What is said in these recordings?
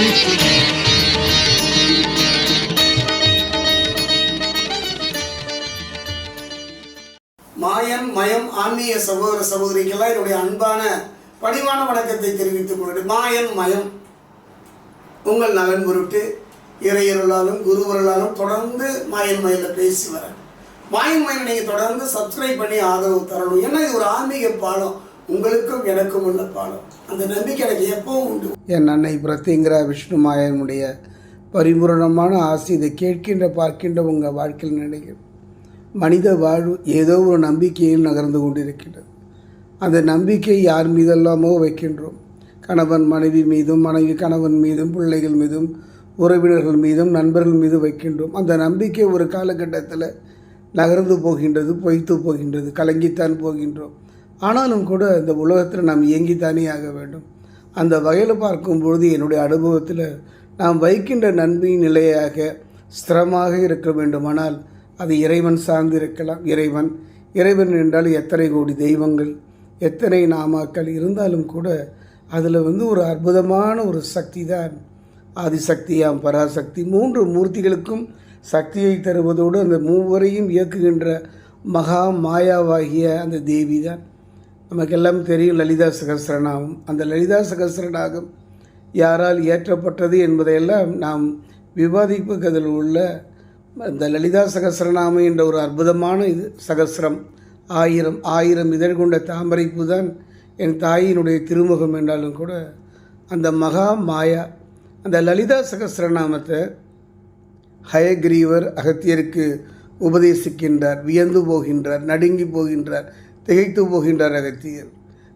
மாயன் மயம் ஆன்மீக சகோதர சகோதரிக்கெல்லாம் என்னுடைய அன்பான பணிவான வணக்கத்தை தெரிவித்துக் கொண்டு மாயன் மயம் உங்கள் நலன் பொருட்டு இறையருளாலும் குருவருளாலும் தொடர்ந்து மாயன் மயில பேசி வரேன். மாயன் மயில் நீங்கள் தொடர்ந்து சப்ஸ்கிரைப் பண்ணி ஆதரவு தரணும். ஏன்னா இது ஒரு ஆன்மீக பாடம். உங்களுக்கும் எனக்கும் உள்ள பாலம் அந்த நம்பிக்கை எனக்கு எப்பவும் உண்டு. என் அன்னை பிரத்திங்கிற விஷ்ணு மாயனுடைய பரிபூரணமான ஆசை இதை கேட்கின்ற பார்க்கின்ற உங்கள் வாழ்க்கையில் நினைக்கிறேன். மனித வாழ்வு ஏதோ ஒரு நம்பிக்கையில் நகர்ந்து கொண்டிருக்கின்றது. அந்த நம்பிக்கை யார் மீதெல்லாமோ வைக்கின்றோம். கணவன் மனைவி மீதும் மனைவி கணவன் மீதும் பிள்ளைகள் மீதும் உறவினர்கள் மீதும் நண்பர்கள் மீது வைக்கின்றோம். அந்த நம்பிக்கை ஒரு காலகட்டத்தில் நகர்ந்து போகின்றது பொய்த்து போகின்றது கலங்கித்தான் போகின்றோம். ஆனாலும் கூட இந்த உலகத்தில் நாம் இயங்கித்தானே ஆக வேண்டும். அந்த வகையில் பார்க்கும் பொழுது என்னுடைய அனுபவத்தில் நாம் வைக்கின்ற நன்மையின் நிலையாக ஸ்திரமாக இருக்க வேண்டுமானால் அது இறைவன் சார்ந்து இருக்கலாம். இறைவன் இறைவன் என்றால் எத்தனை கோடி தெய்வங்கள் எத்தனை நாமாக்கள் இருந்தாலும் கூட அதில் வந்து ஒரு அற்புதமான ஒரு சக்தி தான். ஆதிசக்தியாம் பராசக்தி மூன்று மூர்த்திகளுக்கும் சக்தியை தருவதோடு அந்த மூவரையும் இயக்குகின்ற மகா மாயாவாகிய அந்த தேவி தான். நமக்கெல்லாம் தெரியும் லலிதா சகஸ்ரநாமம். அந்த லலிதா சகசரநாகம் யாரால் இயற்றப்பட்டது என்பதையெல்லாம் நாம் விவாதிப்பதில் உள்ள இந்த லலிதா சகஸ்ரநாமம் என்ற ஒரு அற்புதமான இது சகசிரம் ஆயிரம் ஆயிரம் இதழ் கொண்ட தாமரைப்பூ தான் என் தாயினுடைய திருமுகம் என்றாலும் கூட அந்த மகா மாயா. அந்த லலிதா சகஸ்ரநாமத்தை ஹயக்ரீவர் அகத்தியருக்கு உபதேசிக்கின்றார் வியந்து போகின்றார் நடுங்கி போகின்றார். திகைத்து போகின்றார் அகத்தியர்.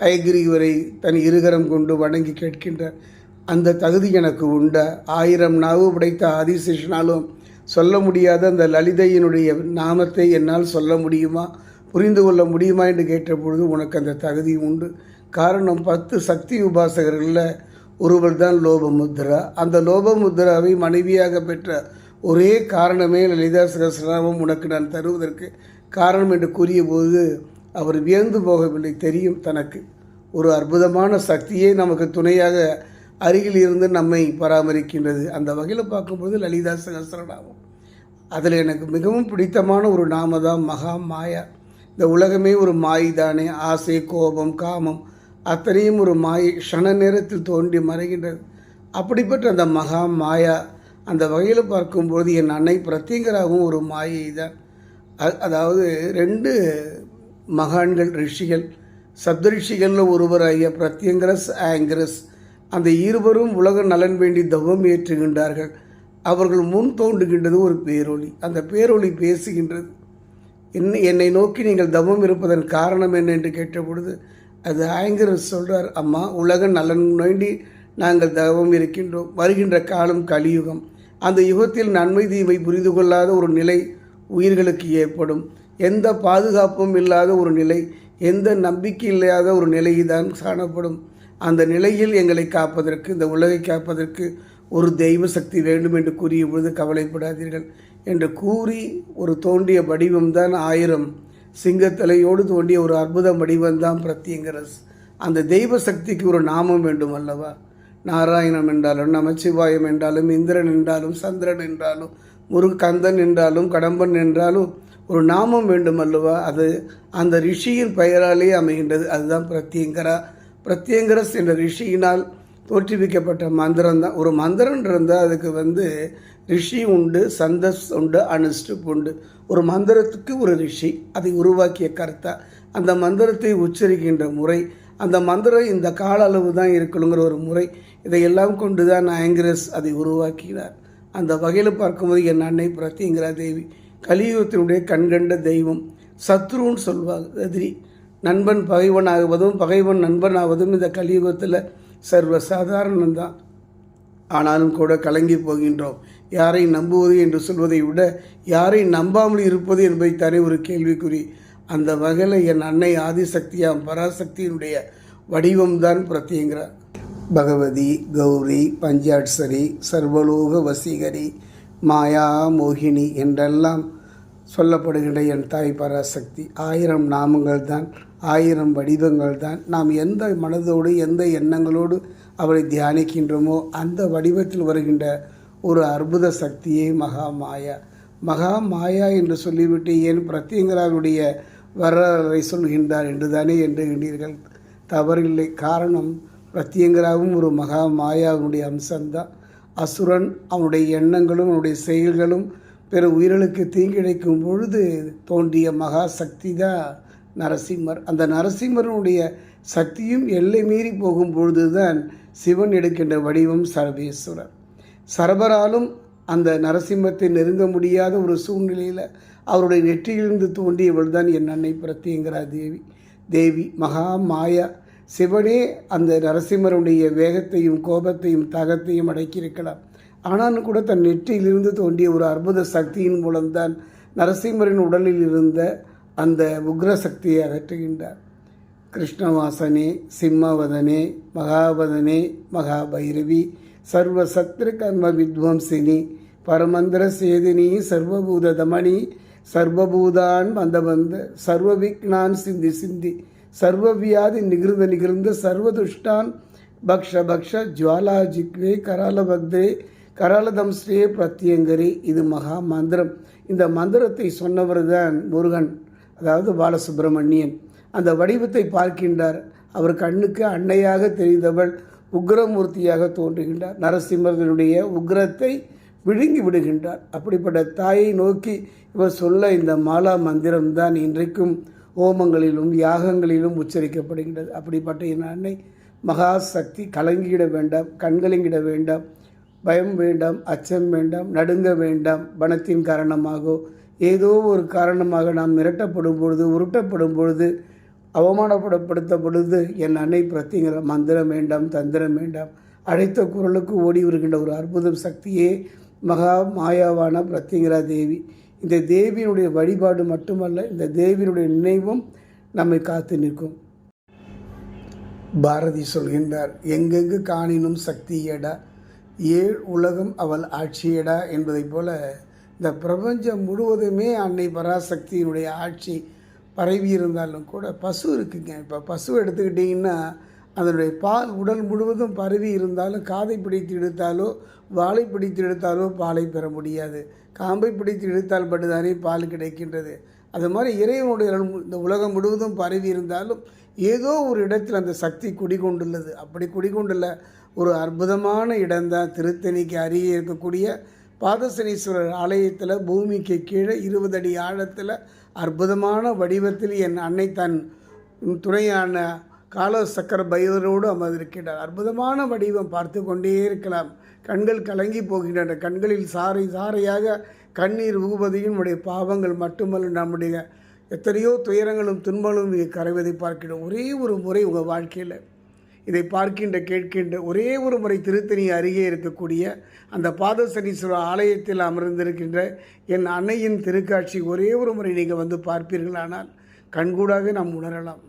ஹயகிரிவரை தன் இருகரம் கொண்டு வணங்கி கேட்கின்றார். அந்த தகுதி எனக்கு உண்டா? ஆயிரம் நாவு உடைத்த ஆதிசேஷனாலும் சொல்ல முடியாத அந்த லலிதையினுடைய நாமத்தை என்னால் சொல்ல முடியுமா? புரிந்து கொள்ள முடியுமா என்று கேட்டபொழுது உனக்கு அந்த தகுதி உண்டு. காரணம் பத்து சக்தி உபாசகர்களில் ஒருவர் தான் லோபமுத்ரா. அந்த லோபமுத்ராவை மனைவியாக பெற்ற ஒரே காரணமே லலிதா சகசிரநாமம் உனக்கு நான் தருவதற்கு காரணம் என்று கூறியபோது அவர் வியந்து போகவில்லை. தெரியும் தனக்கு. ஒரு அற்புதமான சக்தியே நமக்கு துணையாக அருகில் இருந்து நம்மை பராமரிக்கின்றது. அந்த வகையில் பார்க்கும்போது லலிதா சகசரநாமம். அதில் எனக்கு மிகவும் பிடித்தமான ஒரு நாம தான் மகா மாயா. இந்த உலகமே ஒரு மாய் தானே ஆசை கோபம் காமம் அத்தனையும் ஒரு மாயை க்ஷண நேரத்தில் தோன்றி மறைகின்றது. அப்படிப்பட்ட அந்த மகா மாயா அந்த வகையில் பார்க்கும்போது என் அன்னை பிரத்யங்கராகவும் ஒரு மாயை தான் அதாவது ரெண்டு மகான்கள் ரிஷிகள் சப்தரிஷிகளில் ஒருவராகிய பிரத்யங்கரஸ் ஆங்கரஸ் அந்த இருவரும் உலக நலன் வேண்டி தவம் ஏற்றுகின்றார்கள். அவர்கள் முன் தோன்றுகின்றது ஒரு பேரொளி. அந்த பேரொளி பேசுகின்றது. என்ன என்னை நோக்கி நீங்கள் தவம் இருப்பதன் காரணம் என்ன என்று கேட்டபொழுது அது ஆங்கரஸ் சொல்கிறார் அம்மா உலக நலன் வேண்டி நாங்கள் தவம் இருக்கின்றோம். வருகின்ற காலம் கலியுகம். அந்த யுகத்தில் நன்மை தீமை புரிந்து கொள்ளாத ஒரு நிலை உயிர்களுக்கு ஏற்படும். எந்த பாதுகாப்பும் இல்லாத ஒரு நிலை எந்த நம்பிக்கை இல்லாத ஒரு நிலைதான் காணப்படும். அந்த நிலையில் எங்களை காப்பதற்கு இந்த உலகை காப்பதற்கு ஒரு தெய்வ சக்தி வேண்டும் என்று கூறிய பொழுது கவலைப்படாதீர்கள் என்று கூறி ஒரு தோண்டிய வடிவம்தான் ஆயிரம். சிங்கத்தலையோடு தோண்டிய ஒரு அற்புத வடிவம்தான் பிரத்யங்கரஸ். அந்த தெய்வ சக்திக்கு ஒரு நாமம் வேண்டும் அல்லவா? நாராயணம் என்றாலும் நமச்சிவாயம் என்றாலும் இந்திரன் என்றாலும் சந்திரன் என்றாலும் முருகந்தன் என்றாலும் கடம்பன் என்றாலும் ஒரு நாமம் வேண்டும் அல்லவா அது அந்த ரிஷியின் பெயராலே அமைகின்றது. அதுதான் பிரத்யங்கரா. பிரத்யங்கரஸ் என்ற ரிஷியினால் தோற்றுவிக்கப்பட்ட மந்திரம் தான். ஒரு மந்திரம் இருந்தால் அதுக்கு வந்து ரிஷி உண்டு சந்தஸ் உண்டு அனுஷ்டுப் உண்டு. ஒரு மந்திரத்துக்கு ஒரு ரிஷி அதை உருவாக்கிய கருத்தா. அந்த மந்திரத்தை உச்சரிக்கின்ற முறை அந்த மந்திரம் இந்த கால அளவு தான் இருக்கணுங்கிற ஒரு முறை இதையெல்லாம் கொண்டு தான் ஆங்கிரஸ் அதை உருவாக்கினார். அந்த வகையில் பார்க்கும்போது என் அன்னை பிரத்யங்கரா தேவி கலியுகத்தினுடைய கண்கண்ட தெய்வம். சத்ருன்னு சொல்வாங்க. எதிரி நண்பன் பகைவன் ஆகுவதும் பகைவன் நண்பன் ஆவதும் இந்த கலியுகத்தில் சர்வ சாதாரணம்தான் ஆனாலும் கூட கலங்கி போகின்றோம். யாரை நம்புவது என்று சொல்வதை விட யாரை நம்பாமல் இருப்பது என்பதை ஒரு கேள்விக்குறி. அந்த வகையில் என் அன்னை ஆதிசக்தியாம் பராசக்தியினுடைய வடிவம்தான் பிரத்தியங்கிறார் பகவதி கௌரி பஞ்சாட்சரி சர்வலோக வசீகரி மாயா மோகினி என்றெல்லாம் சொல்லப்படுகின்ற என் தாய் பராசக்தி. ஆயிரம் நாமங்கள் தான் ஆயிரம் வடிவங்கள் தான். நாம் எந்த மனதோடு எந்த எண்ணங்களோடு அவரை தியானிக்கின்றோமோ அந்த வடிவத்தில் வருகின்ற ஒரு அற்புத சக்தியே மகா மாயா மகா மாயா என்று சொல்லிவிட்டு ஏன் பிரத்யங்கராவுடைய வரலாறை சொல்கின்றார் என்று தானே எண்ணுகின்றீர்கள்? தவறில்லை. காரணம் பிரத்யங்கராவும் ஒரு மகா மாயாவுடைய அம்சம்தான். அசுரன் அவனுடைய எண்ணங்களும் அவனுடைய செயல்களும் பிற உயிர்களுக்கு தீங்கிழைக்கும் பொழுது தோன்றிய மகா சக்தி தான் நரசிம்மர். அந்த நரசிம்மருடைய சக்தியும் எல்லை மீறி போகும் பொழுதுதான் சிவன் எடுக்கின்ற வடிவம் சர்வேஸ்வரர். சரபராலும் அந்த நரசிம்மத்தை நெருங்க முடியாத ஒரு சூழ்நிலையில் அவருடைய நெற்றியிலிருந்து தோன்றியவள் தான் என் அன்னை பிரத்திங்கிறார் தேவி. தேவி மகா மாயா சிவனே அந்த நரசிம்மருடைய வேகத்தையும் கோபத்தையும் தாகத்தையும் அடக்கியிருக்கலாம். ஆனாலும் கூட தன் நெற்றியிலிருந்து தோன்றிய ஒரு அற்புத சக்தியின் மூலம்தான் நரசிம்மரின் உடலில் இருந்த அந்த உக்ர சக்தியை அகற்றுகின்றார். கிருஷ்ணவாசனே சிம்மவதனே மகாவதனே மகாபைரவி சர்வ சத்ரு கர்ம வித்வம்சினி பரமந்திர சேதினி சர்வபூத தமணி சர்வபூதான் வந்த சர்வ விக்னான் சிந்தி சிந்தி சர்வ வியாதி நிகிருந்த நிகிருந்த சர்வதுஷ்டான் பக்ஷ பக்ஷ ஜுவாலா ஜிக்வே பக்தே கராலதம் ஸ்ரீ பிரத்யங்கரி இது மகா மந்திரம். இந்த மந்திரத்தை சொன்னவர் தான் முருகன் அதாவது பாலசுப்பிரமணியன் அந்த வடிவத்தை பார்க்கின்றார். அவர் கண்ணுக்கு அன்னையாக தெரிந்தவள் உக்ரமூர்த்தியாக தோன்றுகின்றார். நரசிம்மர்களுடைய உக்ரத்தை விழுங்கி விடுகின்றார். அப்படிப்பட்ட தாயை நோக்கி இவர் சொல்ல இந்த மாலா மந்திரம்தான் இன்றைக்கும் ஹோமங்களிலும் யாகங்களிலும் உச்சரிக்கப்படுகின்றது. அப்படிப்பட்ட என் அன்னை மகா சக்தி கலங்கிட வேண்டாம் கண்கலங்கிட வேண்டாம். பயம் வேண்டாம் அச்சம் வேண்டாம் நடுங்க வேண்டாம் பணத்தின் காரணமாக ஏதோ ஒரு காரணமாக நாம் மிரட்டப்படும் பொழுது உருட்டப்படும் பொழுது அவமானப்படப்படுத்த பொழுது என் அன்னை பிரத்திங்கிற மந்திரம் வேண்டாம் தந்திரம் வேண்டாம் அழைத்த குரலுக்கு ஓடி வருகின்ற ஒரு அற்புதம் சக்தியே மகா மாயாவான பிரத்திங்கரா தேவி. இந்த தேவியினுடைய வழிபாடு மட்டுமல்ல இந்த தேவியினுடைய நினைவும் நம்மை காத்து நிற்கும். பாரதி சொல்கின்றார் எங்கெங்கு காணினும் சக்தியடா ஏழ் உலகம் அவள் ஆட்சியடா என்பதைப் போல இந்த பிரபஞ்சம் முழுவதுமே அன்னை பராசக்தியினுடைய ஆட்சி பரவி இருந்தாலும் கூட பசு இருக்குங்க. இப்போ பசு எடுத்துக்கிட்டிங்கன்னா அதனுடைய பால் உடல் முழுவதும் பரவி இருந்தாலும் காதை பிடித்து இழுத்தாலோ வாழை பிடித்து இழுத்தாலோ பாலை பெற முடியாது. காம்பை பிடித்து இழுத்தால் மட்டும்தானே பால் கிடைக்கின்றது. அது மாதிரி இறைவனுடைய இந்த உலகம் முழுவதும் பரவி இருந்தாலும் ஏதோ ஒரு இடத்தில் அந்த சக்தி குடிகொண்டுள்ளது. அப்படி குடிகொண்டுள்ள ஒரு அற்புதமான இடம்தான். திருத்தணிக்கு அருகே இருக்கக்கூடிய பாதசனீஸ்வரர் ஆலயத்தில் பூமிக்கு கீழே இருபது அடி ஆழத்தில் அற்புதமான வடிவத்தில் என் அன்னை தன் துணையான கால சக்கர பைரவரோடு அமர்ந்திருக்கிறார். அற்புதமான வடிவம் பார்த்து கொண்டே இருக்கலாம். கண்கள் கலங்கி போகின்றன. கண்களில் சாறை சாறையாக கண்ணீர் ஊகுவதையும் நம்முடைய பாவங்கள் மட்டுமல்ல நம்முடைய எத்தனையோ துயரங்களும் துன்பங்களும் இங்கே கரைவதை பார்க்கிறோம். ஒரே ஒரு முறை உங்கள் வாழ்க்கையில் இதை பார்க்கின்ற கேட்கின்ற ஒரே ஒரு முறை திருத்தணி அருகே இருக்கக்கூடிய அந்த பாதசனீஸ்வரர் ஆலயத்தில் அமர்ந்திருக்கின்ற என் அன்னையின் திருக்காட்சி ஒரே ஒரு முறை நீங்கள் வந்து பார்ப்பீர்களானால் கண்கூடாக நாம் உணரலாம்.